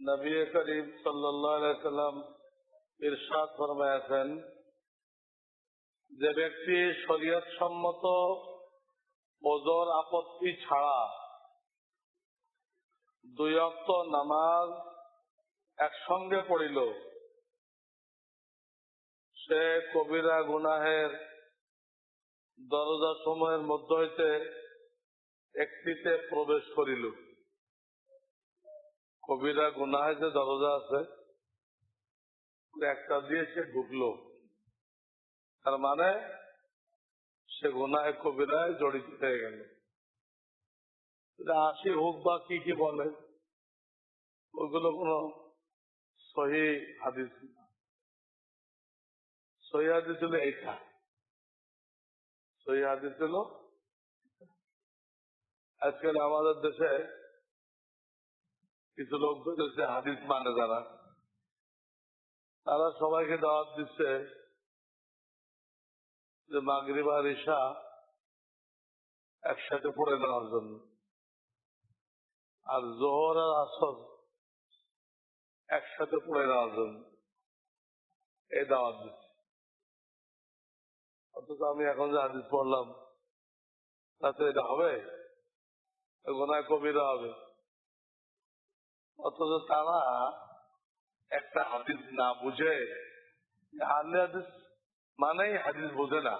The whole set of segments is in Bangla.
নবী করিম সাল্লাম ইরশাদ ফরমায়াছেন যে ব্যক্তি শরীয়ত সম্মত ওজোর আপত্তি ছাড়া দুই অক্ত নামাজ একসঙ্গে পড়িল, সে কবিরা গুনাহের দরজা সময়ের মধ্য হইতে একটিতে প্রবেশ করিল। কবিরা গুনাহে যে দরজা আছে, একটা দিয়ে সে ঢুকলো। তার মানে সে গুনাহে কবিরায় জড়িত হয়ে গেল। আশি হোক বা কি কি বলে, ওগুলো কোন সহি হাদিস। সহি হাদিস এইটা। সহি হাদিস আজকাল আমাদের দেশে কিছু লোক বেরোচ্ছে হাদিস মানে যারা। তারা সবাইকে দাওয়াত দিচ্ছে যে মাগরিব আর ঈশা একসাথে পড়ে নেওয়ার জন্য। আর জোহর আর আসর একসাথে পড়ে নেওয়ার জন্য এই দাওয়াত দিচ্ছে। অথচ আমি এখন যে হাদিস পড়লাম, তাতে এটা হবে? গোনায় কবিরা হবে। অথচ তারা একটা হাদিস না বুঝে আহলে হাদিস মানেই হাদিস বোঝে না।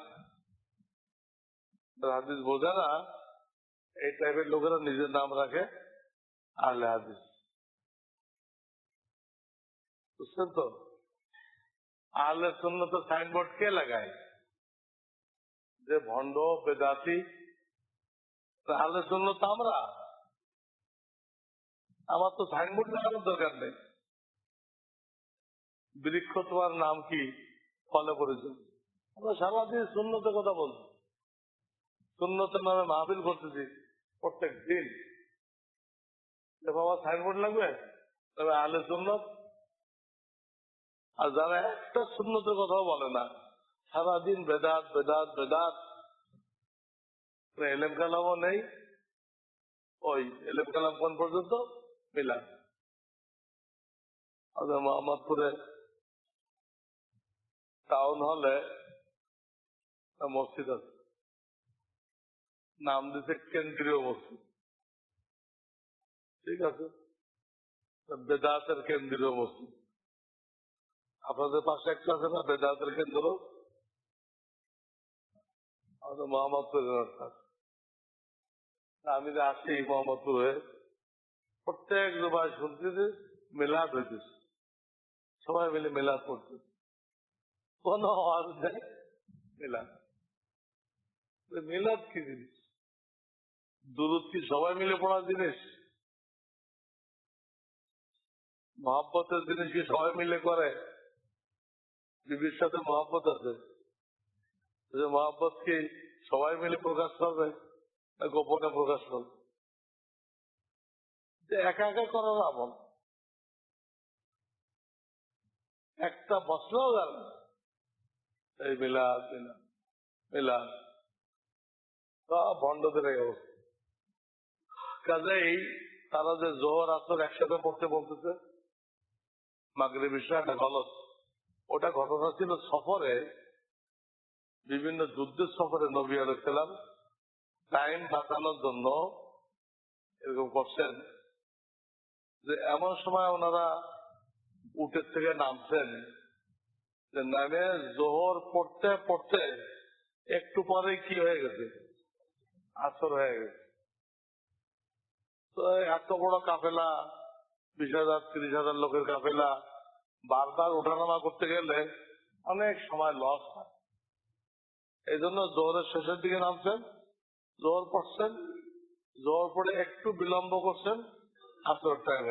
হাদিস বোঝে না, এই টাইপের লোকেরা নিজের নাম রাখে আহলে হাদিস। বুঝছেন তো? আহলে সুন্নত সাইনবোর্ড কে লাগায়? যে ভণ্ড, বেদাতি আহলে সুন্নত আমরা। আমার তো সাইনবোর্ড লাগানোর দরকার নেই। বৃক্ষ তোমার নাম কি? ফলো করেছে আমরা সারাদিন শূন্যতে কথা বলছি শূন্যতে নামে মাহফিল করতেছি প্রত্যেক দিন। বাবা সাইনবোর্ড লাগবে? তবে আলে সুন্নত। আর যারা একটা শূন্যতের কথাও বলে না, সারাদিন বেদাত বেদাত বেদাত। এলেম কালামও নেই। ওই এলেম কালাম কোন পর্যন্ত? মিলান মোহাম্মদপুরে টাউন হলে মসজিদ আছে নাম দিতে কেন্দ্রীয় মসজিদ ঠিক আছে বেদাতের কেন্দ্রীয় মসজিদ আপনাদের পাশে একটা আছে না বেদাতের কেন্দ্র আমাদের মোহাম্মদপুরের আমি আসি মোহাম্মদপুর প্রত্যেক রোবায় শুনতেছি মেলাদ হইতেছে সবাই মিলে মেলাদ করতেছে কোন আওয়াজ মিলাদ মিলাদ কি জিনিস? দুরুদ কি সবাই মিলে পড়ার জিনিস? মহাব্বতের জিনিস কি সবাই মিলে করে? বিবির সাথে মহাব্বত আছে। মহাব্বত কি সবাই মিলে প্রকাশ করবে গোপনে প্রকাশ করবে? একা একা করার আমল। একটা বছরও গেল এই মিলাদ মিলাদ মিলাদ। ভণ্ডদের এই অবস্থা। কাজেই তারা যে জোহর, আসর একসাথে পড়তে বলতেছে মাগরে বিষয় একটা গলত ওটা ঘটনা ছিল সফরে, বিভিন্ন যুদ্ধের সফরে নবী আলাইসালাম টাইম বাঁচানোর জন্য এরকম করছেন। যে এমন সময় ওনারা উটের থেকে নামছেন যে নামে জোহর পড়তে পড়তে একটু পরে কি হয়ে গেছে? আসর হয়ে গেছে। তো এত বড় কাফেলা, বিশ হাজার, তিরিশ হাজার লোকের কাফেলা, বারবার ওঠানামা করতে গেলে অনেক সময় লস হয়। এই জন্য জোহরের শেষের দিকে নামছেন, জোহর পড়ছেন, জোহর পড়ে একটু বিলম্ব করছেন আসর টাইম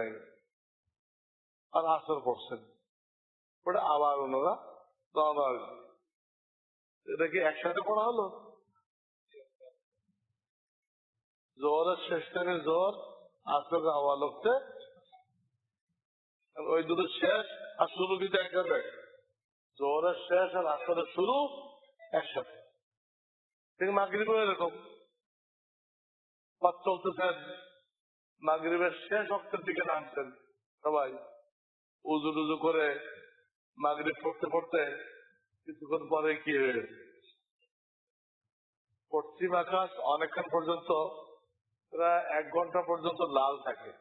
আর আসর পড়ছেন পরে আবার ওনারা রওনা হয়েছে। এটা কি একসাথে পড়া হলো? জোহরের শেষ টাইমে জোহর আসর আওয়াল হচ্ছে। ওই দুটো শেষ আর শুরু কিন্তু একসাথে। জোহরের শেষ আর আসরের শুরু একসাথে। ঠিক মাগরিবও এরকম। পথ চলতেছেন মাগরিবের শেষ অক্ষের দিকে নামছেন সবাই উজু টুজু করে মাগরিব পড়তে পড়তে কিছুক্ষণ পরে কি পশ্চিম আকাশ অনেকক্ষণ পর্যন্ত, প্রায় এক ঘণ্টা পর্যন্ত লাল থাকে।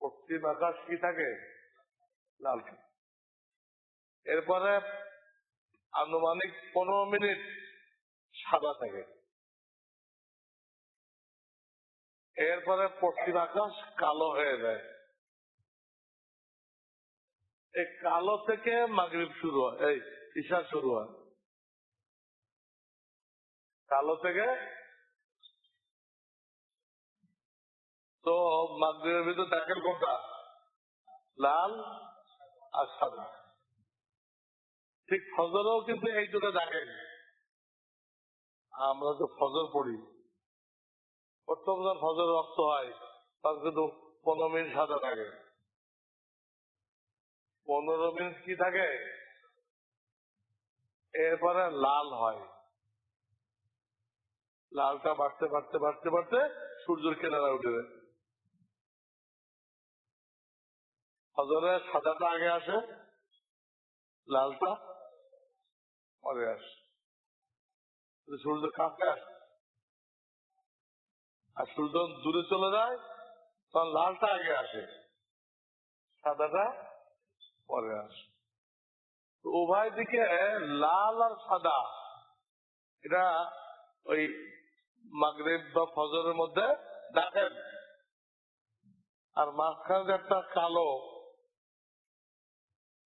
পশ্চিম আকাশ কি থাকে? লাল থাকে। এরপরে আনুমানিক পনেরো মিনিট সাদা থাকে। এরপরে পশ্চিম আকাশ কালো হয়ে যায়। এই কালো থেকে মাগরিব শুরু হয়, এই ঈশা শুরু হয়। কালো থেকে তো মাগরিবের ভিতরে দেখেন কোনটা? লাল আর সাদা। ঠিক ফজরেও কিন্তু এই দুটো দেখেন। আমরা তো ফজর পড়ি। প্রথম যখন ফজর রক্ত হয় তখন কিন্তু পনেরো মিনিট সাদা থাকে। পনেরো মিনিট কি থাকে? এরপরে লাল হয়। লালটা বাড়তে বাড়তে বাড়তে বাড়তে সূর্যের কিনারা উঠে যায়। ফজরে সাদাটা আগে আসে, লালটা পরে আসে। সূর্য কাছে আসে। আর সূর্য দূরে চলে যায়, তখন লালটা আগে আসে। সাদাটা পরে আসে। উভয় দিকে লাল আর সাদা। এটা ওই মাগরেব বা ফজরের মধ্যে দেখেন আর মাঝখানে একটা কালো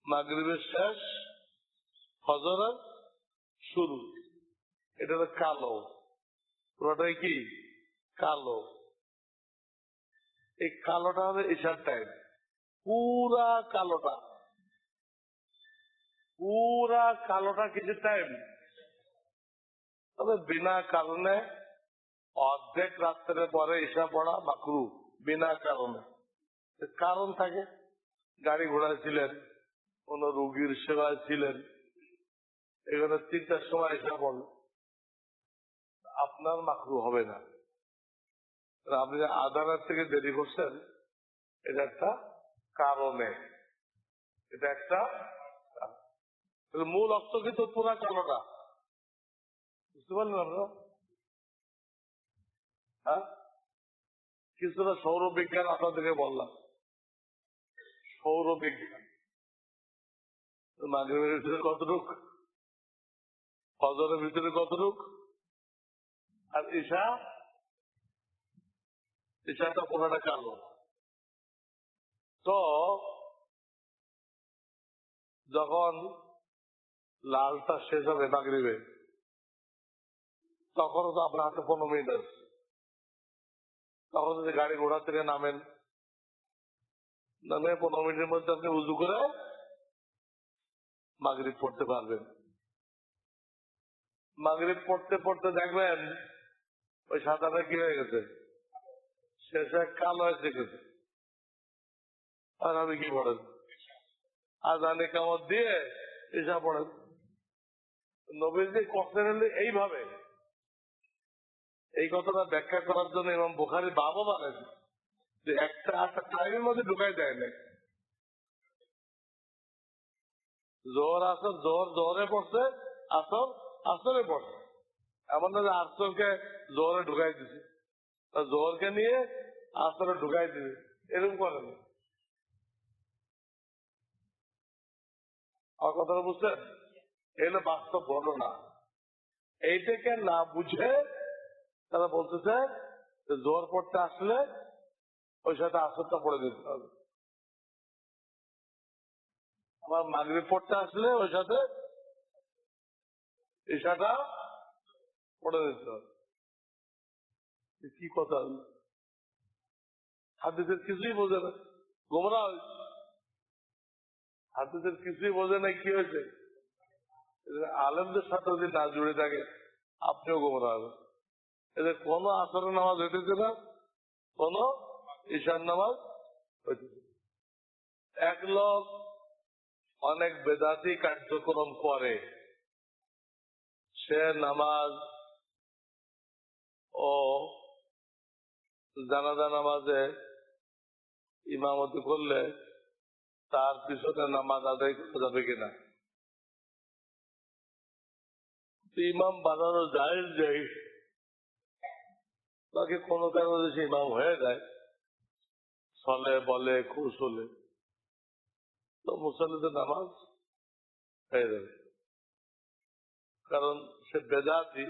মাগরিবের শেষ, ফজরের শুরু। এটা কালো। পুরোটাই কি? কালো। এই কালোটা হবে ঈশার টাইম পুরা কালোটা। পুরা কালোটা কিছু টাইম তবে বিনা কারণে অর্ধেক রাত্রের পরে ঈশা পড়া মাকরু, বিনা কারণে। কারণ থাকে। গাড়ি ঘোড়ায় ছিলেন, কোন রুগীর সেবায় ছিলেন। এখানে তিনটার সময় এসে পড়ল আপনার মাকরু হবে না। আপনি যে রাত থেকে দেরি করছেন এটা একটা কারণে এটা একটা মূল অর্থ কিন্তু পুরা কালোটা বুঝতে পারলেন আপনারা? হ্যাঁ? কিছুটা সৌর বিজ্ঞান আপনাদেরকে বললাম। সৌর বিজ্ঞান মাগরের ভিতরে কতটুক? ফজরের ভিতরে কতটুক? আর ঈশা? ঈশাটা পুরোটা কালো তো যখন লালটা শেষ হবে নাগরিবে তখন তো আপনার হাতে পনেরো মিনিট আছে। তখন যদি গাড়ি ঘোড়া থেকে নামেন, নামে পনেরো মিনিটের মধ্যে আপনি উজু করে মাগরিব পড়তে পারবেন। মাগরিব পড়তে পড়তে দেখবেন, ওই সাদাটা কি হয়ে গেছে? শেষে কালো গেছে। আর আমি কি পড়েন আজানে কামত দিয়ে এসা পড়েন নবীজি করতে গেলে এইভাবে। এই কথাটা ব্যাখ্যা করার জন্য এবং বোখারি বাবা বলেন যে একটা একটা টাইমের মধ্যে ঢুকাই দেয় না জোর আসর জোর জোরে পড়ছে, আসর আসরে পড়ছে। এমন না যে আসরকে জোরে ঢুকাই দিছে। তা জোরকে নিয়ে আসরে ঢুকাই দিবে। এরকম করে না। আমার কথাটা বুঝছেন? এগুলো বাস্তব ঘটনা। এইটাকে না বুঝে তারা বলতেছে জোর পড়তে আসলে ওই সাথে আসরটা পড়ে দিতে হবে। আমার মাগরিব পড়তে আসলে ওই সাথে ঈশাটা পড়ে দিতে হবে। কি কথা? হাদিসের কিছুই বোঝে না। গোমরা হয়েছে। হাদিসের কিছুই বোঝে না কি হয়েছে। আলেমদের সাথে যদি না জুড়ে থাকে, আপনিও গোমরা হবেন। এদের কোন আসরের নামাজ হইতেছে না, কোন ঈশান নামাজ হইতেছে এক লোক অনেক বেদাতি কার্যক্রম করে। সে নামাজ ও জানাজা নামাজে ইমামতি করলে তার পিছনে নামাজ আদায় করা যাবে কিনা? ইমাম বানানো যায় যাই বাকি কোনো কারণে সে ইমাম হয়ে যায়। চলে বলে খুশ হলে তো মুসল্লিদের নামাজ হয়ে যাবে। কারণ সে বেদাতি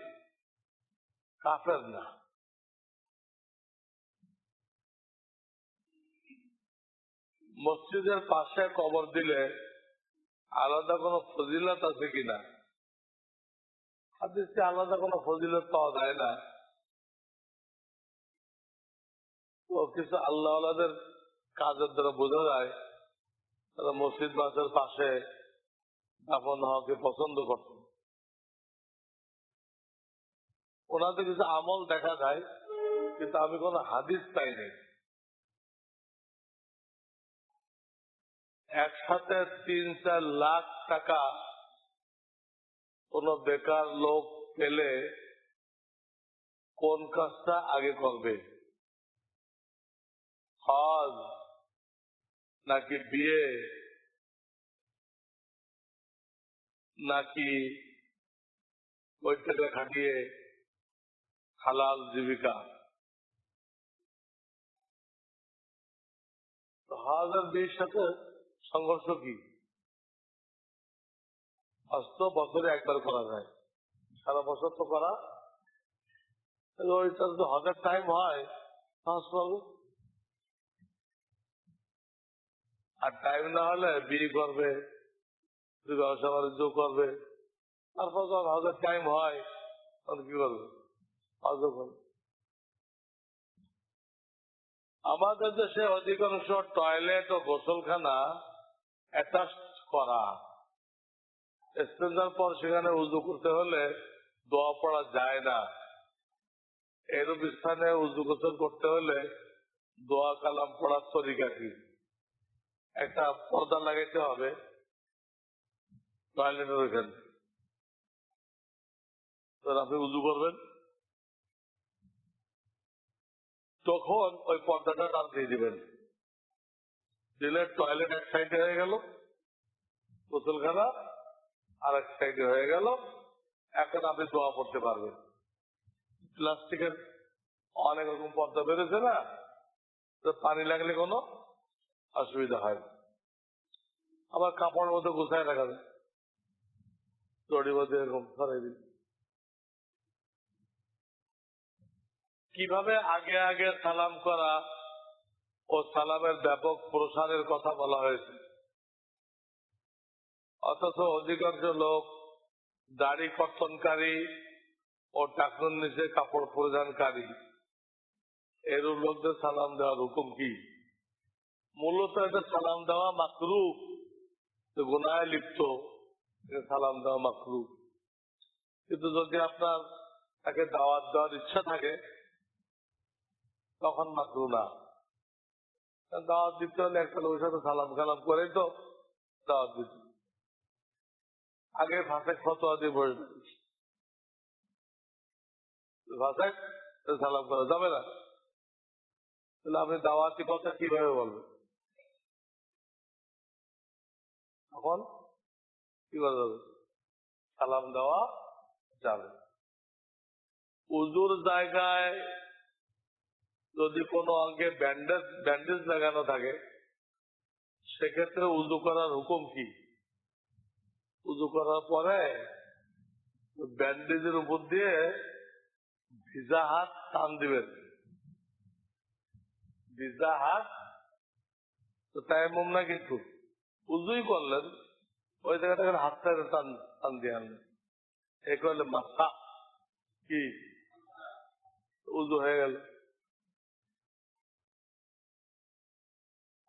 কাফের না। মসজিদের পাশে কবর দিলে আলাদা কোনো ফজিলত আছে কিনা হাদিসে আলাদা কোনো ফজিলত পাওয়া যায় না। তো কিছু আল্লাহ আল্লাহদের কাজের দ্বারা বোঝা যায়, তারা মসজিদ বাসের পাশে দাফন হওয়াকে পছন্দ করত ওনাদের কিছু আমল দেখা যায়, কিন্তু আমি কোনো হাদিস পাইনি একসাথে তিন চার লাখ টাকা কোন বেকার লোক পেলে কোন কাজটা আগে করবে? হজ নাকি বিয়ে? নাকি ওই টাকা খাটিয়ে হালাল জীবিকা? তো হজ আর বিয়ের সাথে সংঘর্ষ কি? হজ তো বছরে একবার করা যায়। সারা বছর তো করা। ওইটা যদি হজের টাইম হয়, হজ করবে আর টাইম না হলে বিয়ে করবে ব্যবসা বাণিজ্য করবে, তারপর যখন হজের টাইম হয়, তখন কি করবে? হজও করবে। আমাদের দেশে অধিকাংশ টয়লেট ও গোসলখানা করা। পর সেখানে উজু করতে হলে দোয়া পড়া যায় না। এরূপ স্থানে উজু গোসল করতে হলে দোয়া কালাম পড়ার তরিকা কি? একটা পর্দা লাগাইতে হবে। টয়লেটের ওইখানে আপনি উজু করবেন? তখন ওই পর্দাটা টান দিয়ে দিবেন। দিলে টয়লেট এক সাইডে হয়ে গেল, গোসলখানা আর এক সাইডে হয়ে গেল। এখন আপনি দোয়া পড়তে পারবেন। প্লাস্টিকের অনেক রকম পর্দা বেরোছে না, তো পানি লাগলে কোনো অসুবিধা হয় না। আবার কাপড়ের মধ্যে গুছায় রাখা যায়। দড়ির মধ্যে এরকম সরাই দিন কীভাবে আগে আগে সালাম করা ও সালামের ব্যাপক প্রসারের কথা বলা হয়েছে। অথচ অধিকাংশ লোক দাড়ি কর্তনকারী ও টাকুর নিচে কাপড় পরিধানকারী। এরূপ লোকদের সালাম দেওয়ার হুকুম কি? মূলত এটা সালাম দেওয়া মাকরু গুনায় লিপ্ত সালাম দেওয়া মাকরু কিন্তু যদি আপনার তাকে দাওয়াত দেওয়ার ইচ্ছা থাকে, তখন মাকরু না। দাওয়াত দিতে হলে একটা লোকের সাথে সালাম কালাম করে তো দাওয়াত দিতে আগে ভাষায় ফতোয়া দিয়ে বসে ভাষায় সালাম করা যাবে না। তাহলে আপনি দাওয়াতি কথা কীভাবে বলবেন? তখন কি করা যাবে? সালাম দেওয়া যাবে। উজুর জায়গায় যদি কোনো অঙ্গে ব্যান্ডেজ ব্যান্ডেজ লাগানো থাকে, সেক্ষেত্রে উজু করার হুকুম কি? উজু করার পরে ব্যান্ডেজের উপর দিয়ে ভিজা হাত টান দিবেন। ভিজা হাত তো তাই মুম না কিন্তু উজুই করলেন, ওই জায়গাটা হাতটা টান টান দিয়ে আনলেন। এ করলে মাথা কি? উজু হয়ে গেল।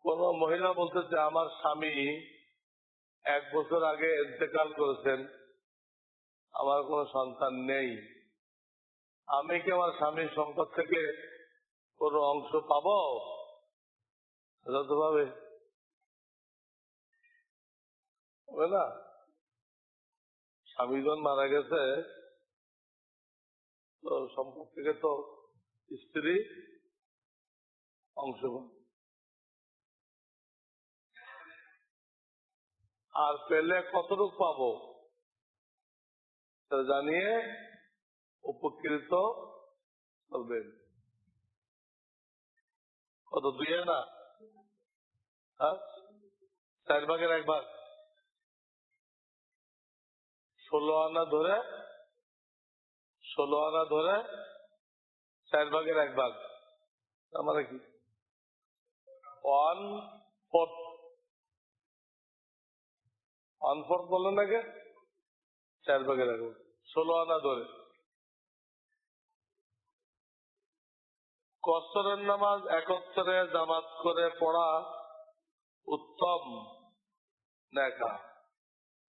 কোন মহিলা বলতেছে, আমার স্বামী এক বছর আগে ইন্তেকাল করেছেন, আমার কোনো সন্তান নেই। আমি কি আমার স্বামীর সম্পদ থেকে কোনো অংশ পাব? যতভাবে না? স্বামীজন মারা গেছে, তো সম্পদ থেকে তো স্ত্রী অংশ আর পেলে কতটুক পাবো? জানিয়ে উপকৃত হবেন। কত, দুই না? হ্যাঁ? চার ভাগের এক ভাগ। ষোলো আনা ধরে, ষোলো আনা ধরে চার ভাগের এক ভাগ। তার মানে কি? ওয়ান ফোর্থ ওয়ান ফোর্থ বললেন নাকি চার ভাগ। ষোলো আনা ধরে। কসরের নামাজ একত্রে জামাত করে পড়া উত্তম দেখা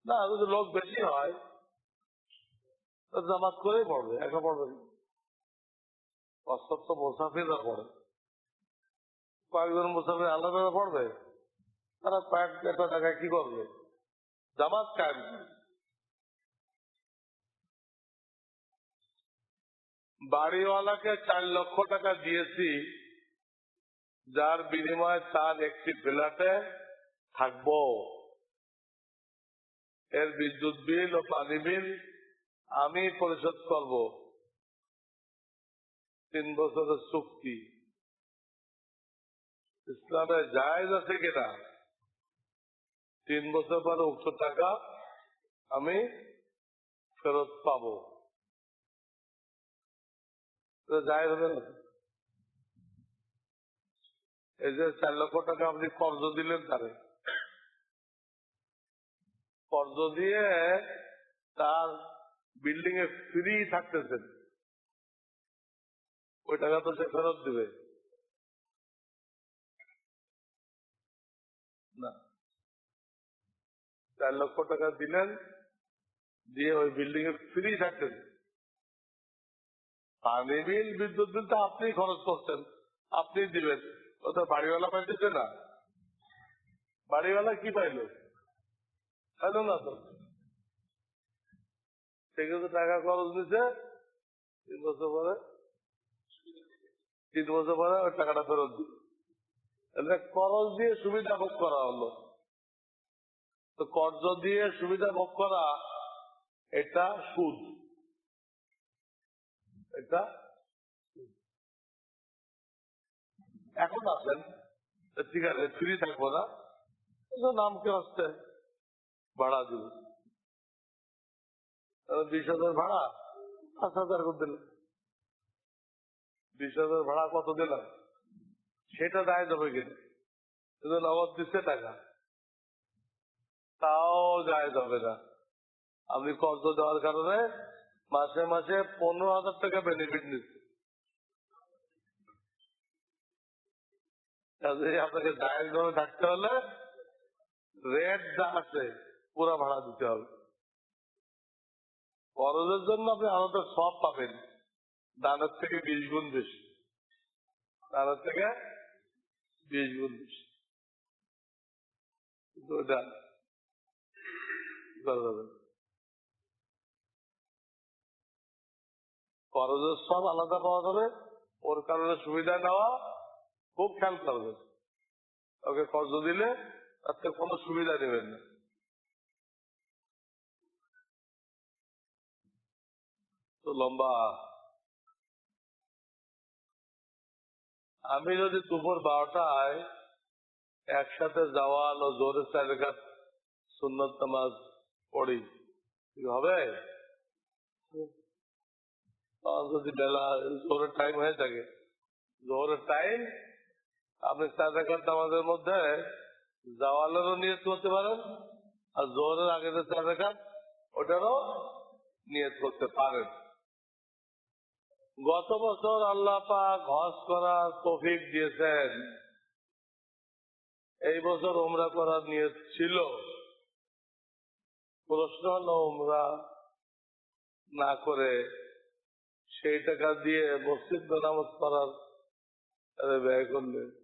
না, যদি লোক বেশি হয় জামাত করেই পড়বে, একা পড়বে। কসর তো মুসাফিররা পড়ে। কয়েকজন মুসাফির আলাদা পড়বে? তারা কয়েক একটা জায়গায় কি করবে? জামাত কায়েম। বাড়িওয়ালাকে চার লক্ষ টাকা দিয়েছি, যার বিনিময়ে তার একটি ফ্ল্যাটে থাকব। এর বিদ্যুৎ বিল ও পানি বিল আমি পরিশোধ করব। তিন বছরের চুক্তি। ইসলামে জায়েজ আছে কিনা? তিন বছর পরে উক্ত টাকা আমি ফেরত পাবো। জায়েজ হবে না এই যে চার লক্ষ টাকা আপনি কর্জ দিলেন তারে। কর্জ দিয়ে তার বিল্ডিং এ ফ্রি থাকতেছেন। ওই টাকা তো সে ফেরত দিবে। চার লক্ষ টাকা দিলেন, দিয়ে ওই বিল্ডিং এ ফ্রি থাকতেন। পানি বিল, বিদ্যুৎ বিল তো আপনি খরচ করছেন, আপনি দিবেন। ও তো বাড়িওয়ালা পাইতেছে না। বাড়িওয়ালা কি পাইলো? পাইলো না তো। সেগুলো টাকা খরচ দিছে, তিন বছর পরে, তিন বছর পরে ওই টাকাটা ফেরত দিল। খরচ দিয়ে সুবিধা ভোগ করা হলো। তো কর্জ দিয়ে সুবিধা ভোগ করা, এটা সুদ। এটা এখন আসেন ঠিক আছে, ফ্রি থাকব না। নামকে আসছে ভাড়া দিব। বিশ হাজার ভাড়া? পাঁচ হাজার করে দিলাম। বিশ হাজার ভাড়া কত দিলাম? সেটা দায় যাবে কিনা কিন্তু নগদ দিচ্ছে টাকা। তাও যায় যাবে না। আপনি কর্জ দেওয়ার কারণে মাসে মাসে পনেরো হাজার টাকা বেনিফিট নিচ্ছে। আপনাকে দায়ের ভাবে থাকতে হলে রেট যা আছে পুরো ভাড়া দিতে হবে। খরচের জন্য আপনি আলাদা সব পাবেন। দানের থেকে বিশ গুণ বেশি। দানের থেকে বিশ গুণ বেশি। কিন্তু করা যাবে না। খরচের সব আলাদা পাওয়া যাবে, ওর কারণে সুবিধা নেওয়া খুব খেয়াল করবেন ওকে কর্জ দিলে তার থেকে কোনো সুবিধা নেবেন না। তো লম্বা। আমি যদি দুপুর বারোটায় একসাথে জওয়াল ও জোরের চারিকাত সুন্নত নামাজ পড়ি। হবে? যদি বেলা জোরের টাইম হয়ে থাকে। জোরের টাইম আপনি চার রেখার নামাজের মধ্যে জাওয়ালেরও নিয়ত করতে পারেন আর জোহরের আগে যে চার রেখাত ওটারও নিয়ত করতে পারেন। গত বছর আল্লাহ পাক হজ করার তৌফিক দিয়েছেন। এই বছর ওমরা করার নিয়ত ছিল। প্রশ্ন হলো ওমরা না করে সেই টাকা দিয়ে মসজিদ মেরামত করার ব্যয় করলে।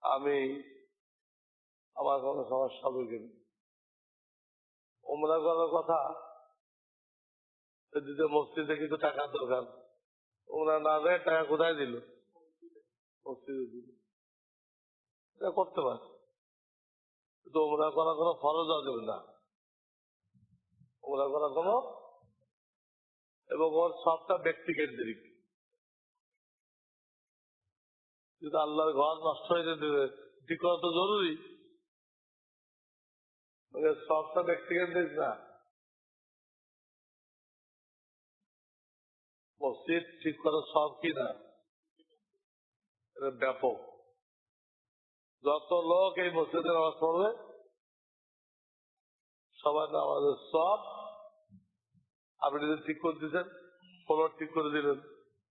আমি আমার কোনো সমস্যা হবে কিনা? ওমরা করার কথা? দিতে মসজিদে কিছু টাকা দরকার। ওমরা না দেয়, টাকা কোথায় দিল? মসজিদে দিল। করতে পারে। তো ওমরা করা কোনো ফরজ যাবে না। ওমরা করা কোনো এবং ওর সবটা ব্যক্তিকেন্দ্রিক। যদি আল্লাহর ঘর নষ্ট হয়ে যেতে ঠিক করা তো জরুরি। সবটা ব্যক্তিকেন্দ্রিক না। মসজিদ ঠিক করা সব কি না? ব্যাপক। যত লোক এই মসজিদে নামাজ পড়বে, সবার নামাজের সব আপনি যদি ঠিক করে দিচ্ছেন ফলোয়ার ঠিক করে দিলেন,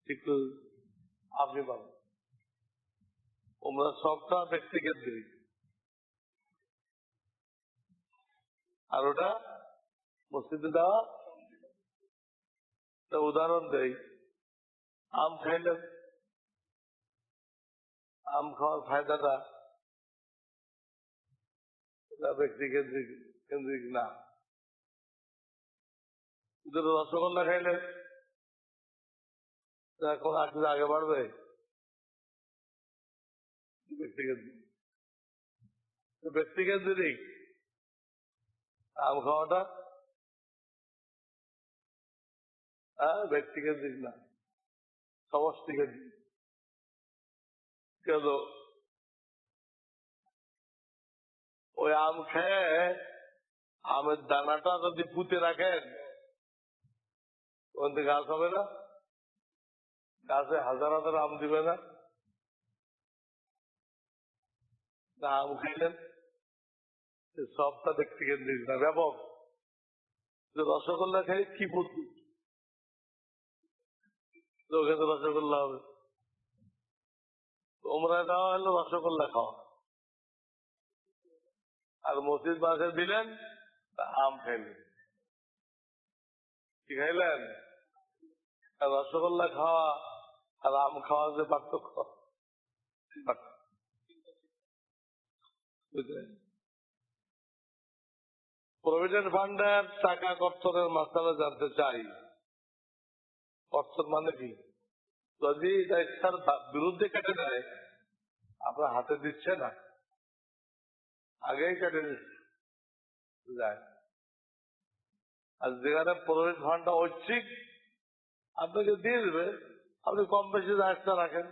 ঠিক করে আপনি পাবেন। ওমরা সবটা ব্যক্তিকেন্দ্রিক আর ওটা মসজিদে দেওয়া উদাহরণ দেই। আম খাইলেন, আম খাওয়ার ফায়দাটা ব্যক্তি কেন্দ্রিক কেন্দ্রিক না। কিন্তু রসগোল্লা খাইলে এখন আজকে আগে বাড়বে? ব্যক্তি কেন্দ্রিক। ব্যক্তি কেন্দ্রিক? আম খাওয়াটা? হ্যাঁ ব্যক্তি কেন্দ্রিক না। সমষ্টি কেন্দ্রিক। কেন? ওই আম খেয়ে আমের দানাটা যদি পুঁতে রাখেন, ওখান গাছ হবে না। গাছে হাজার হাজার আম দিবে না। না আম খাইলেন সবটা দেখতে কেন্দ্রিক না। ব্যাপক। রসগোল্লা খাই কি বুদ্ধি ওখানে তো রসগোল্লা হবে। তোমরা দেওয়া হলো রসগোল্লা খাওয়া আর মসজিদ মাসে দিলেন আম খাইলেন কি খাইলেন? রসগোল্লা খাওয়া আর আম খাওয়া যে পার্থক্য। প্রভিডেন্ট ফান্ডের টাকা কর্তনের মাসালা জানতে চাই। কর্তন মানে কি? যদি এটা বিরুদ্ধে কেটে দেয়, আপনার হাতে দিচ্ছে না। আগেই কেটে যায় আর যেখানে প্রভিডেন্ট ফান্ডটা ঐচ্ছিক আপনাকে দিয়ে দেবে, আপনি কম বেশি রাখতে রাখেন।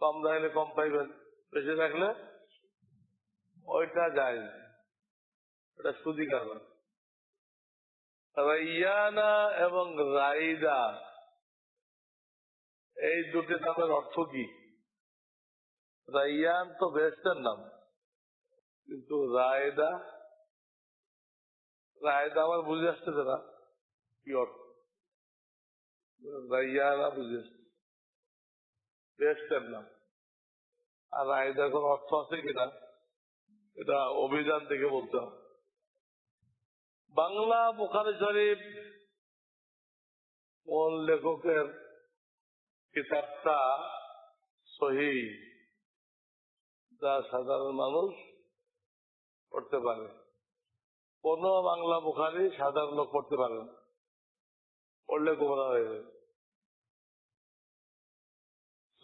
কম রাখলে কম পাইবেন। বেশি রাখলে ওইটা যায় এটা সুদি কারবার। রাইয়ানা এবং রাইদা, এই দুটি নামের অর্থ কি? রাইয়ান তো বেস্টের নাম। কিন্তু রায়দা রায়দা আমার বুঝে আসতেছে না কি অর্থ। রাইয়ানা বুঝে আসছে। বেস্টের নাম। আর রায়দার কোন অর্থ আছে কিনা, এটা অভিযান থেকে বলতে হবে। বাংলা বুখারি শরীফ কোন লেখকের কিতাবটা সহি, যা সাধারণ মানুষ পড়তে পারে। কোন বাংলা বুখারি সাধারণ লোক পড়তে পারে না। পড়লে গোমরা হয়ে যাবে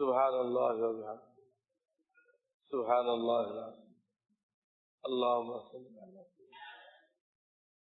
সুহান আল্লাহ সুহান আল্লাহ আল্লাহ